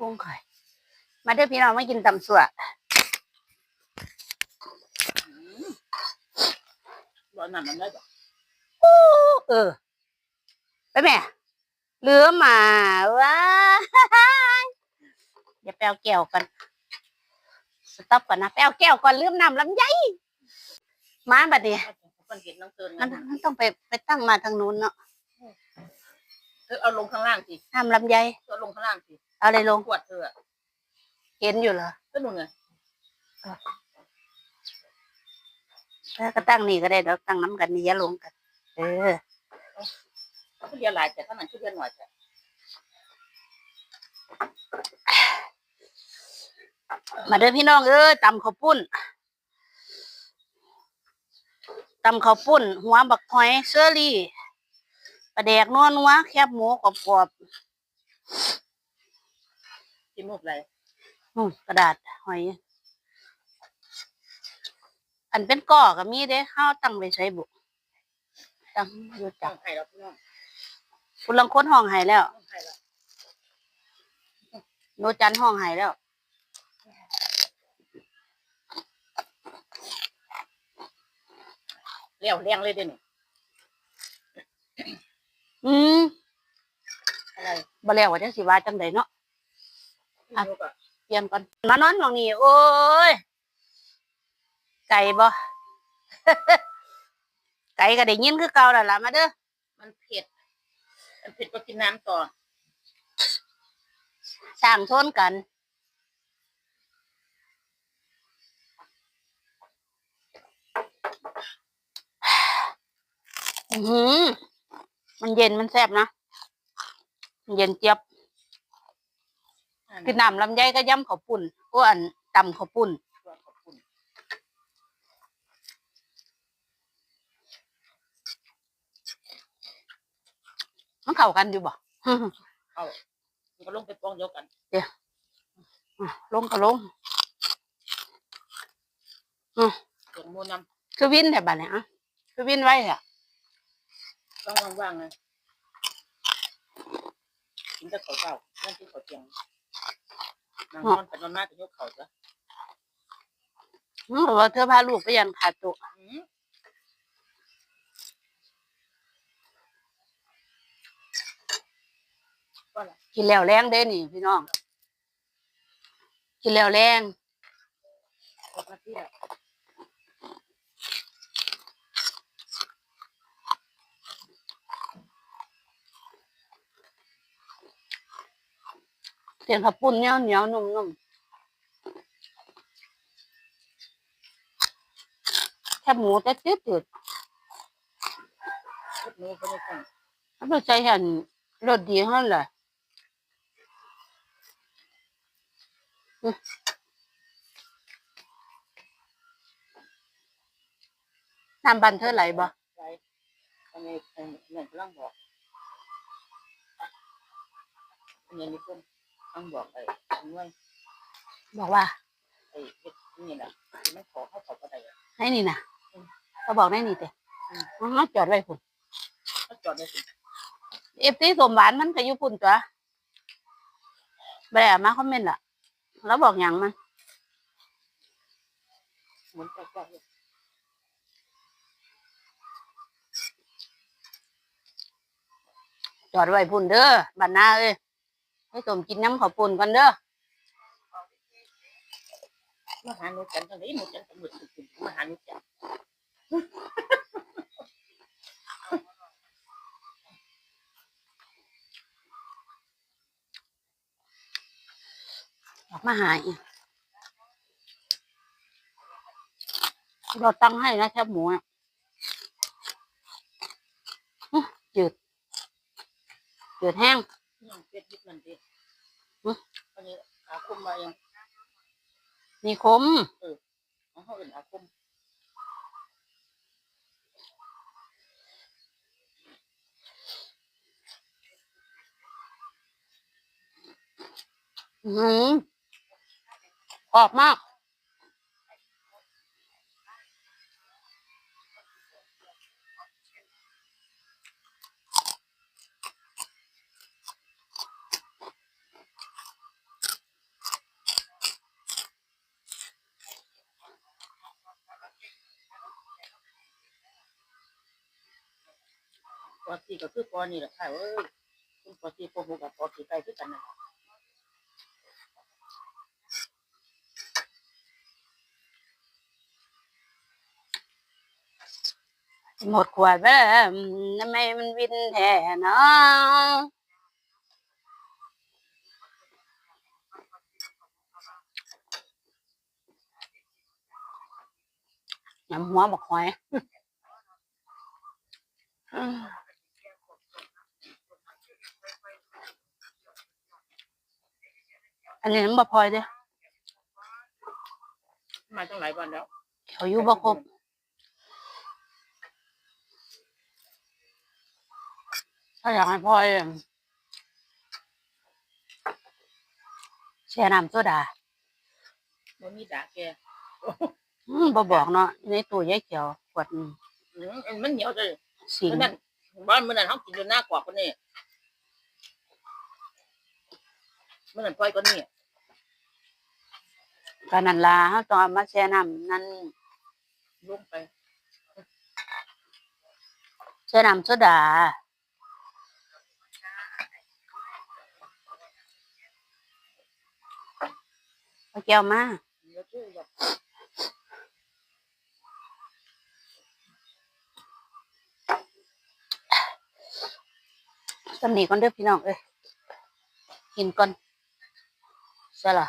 กุ้งไข่มาเด้อพี่น้องมากินตำสวดร้อนน้ำมันได้ปะเออ ไปแม่เหลือมาว้าเดี๋ยวแปลวแก้วกันสต็อปก่อนนะแปลวแก้วก่อนลืมน้ำลำไยมาบัดนี้มันเห็นน้องเตือนมันมันต้องไปไปตั้งมาทางนู้นเนาะ เธอเอาลงข้างล่างสิน้ำลำไยเธอเอาลงข้างล่างสิเอาอะไรลง ขวดเธออะเห็นอยู่เหรอก็นู่นไงแล้วก็ตั้งนี่ก็ได้เดี๋ยวตั้งน้ำกันนี่อย่าลงกัน เออเขาเรียนหลายแต่ข้างนั้นเขาเรียนหน่อยแต่มาเด้อพี่น้องเอ้ยตำข้าวปุ้นตำข้าวปุ้น หัวบักหอยเชอรี่ ปลาแดกนัวนัวๆแคบหมูกรอบที่มุกอะไรๆนู่นกระดาษหอย อันเป็นก่อก็มีเด้ข้าวตั้งไว้ใช้บุตั้งอยู่ต้จัอกงไข่เราพี่น้องคุณลังค้นห้องไห้แล้วต้องไข่เราโนจันห้องไห้แล้วเลี้ยวเลี้ยงเลยเดี๋ยวนี้ อืมอะไรบ่แล้วว่าจังสิว่าจังไดเนาะพี่มุกอะเปลี่ยนก่อนมานอนหมองนี้โอ้ยไก่บ่ ไก่ก็ได้ยินคือเก่าแล้วล่ะมาเด้อมันเผ็ด มันเผ็ดก็กินน้ำต่อสร้างโทนกันอือหือ มันเย็นมันแซ่บนะมันเย็นเจี๊ยบกินน้ำลำไยก็ย่ำข้าวปุ้นอ้วนตำข้าวปุ้นขอบคุณมันเข้ากันอยู่บ่เอามันก็ลงไปปองเดียวกันอะลงก็ลงเสียงมูน้คือวินแต่บัดเนี่ยอะคือวินไว้อะำ ต้องว่างๆเลยกินแต่ข้าวเจ้านั่นที่ข้าวเจียงนางนอนไปนอนมาจะยกเข่าจ้ะอืมว่าเธอพาลูกไปยันขาดตัวอืมก็ละกินแล้วแรงเด้นี่พี่น้อง กินแล้วแรงหกนาทีแล้ว เสียงขับปุ้นเนี้ยเหนียวนุ่มนุ่มแค่หมูแต่จืดจืดนู้ก็ไม่ต้องถ้าไปใส่เห็นรสดีเท่านั้นแหละน้ำบันเธอไหลบ่ไรอันนี้อันนี้นั่นกำลังบอกอันนี้นี่เพิ่น กำลังบอกไอ้อันนู้นบอกว่าไอ้เฮ็ดนี่น่ะที่มันขอเข้าเขาก็ได้อะ ให้นี่นะเขาบอกให้นี่เต้อ๋อจอดไว้พุ่นก็จอดได้สิเอฟซีสมหวานมันก็อยู่พุ่นตัวบ่ได้เอามาคอมเมนต์ล่ะ แล้วบอกอย่างมันหมุนไปก็เลยจอดไว้พุ่นเด้อบันนาเอ้ย ให้สมกินน้ำข้าวปุ่นกันเด้อมาหาหนูจันทร์ตรงนี้หนูจันทร์ตำรวจสุดๆมาหาหนูจันทร์ออกมาหาอีกเราตั้งให้นะแคบหมูอะอื้อจืดจืดแห้งน้องเป็ดยิบนั่นดิ อืมอันนี้อาคมมายังมีคม ของเขาอื่นอาคมอื้อหือกรอบมาก อสี่ก็คือปอนี่แหละค่ะเอ้ยคุณปอสี่ปอหกกับปอสี่ใกล้คือกันนะหมดขวดไปแล้วทำไมมันวินแท้เนาะยำหัวบักหอยอืมอั นนี้มันบ่พลอยเด้อมาตั้งหลายวันแล้วเขาอยู่บ่ครบถ้าอยากให้พลอยอืมแช่น้ำโซดามันมีดาแกอืมบ่บอกเนาะในตู้ยายเขียวขวดอืมอืมมันเหนียวเลยสิงเมื่อนั้นบ้านเมื่อนั้นเขากินอยู่หน้ากว่าคนนี้เมื่อนั้นปล่อยคนนี้ ก็นันล่ะเฮาต้องเอามาแช่น้ำนั่นลงไปแช่น้ำโซดาเอาแก้วมาเดี๋ยวชื่อแบบสำนีก่อนเด้อพี่น้องเอ้ยกินก่อนใช่ล่ะ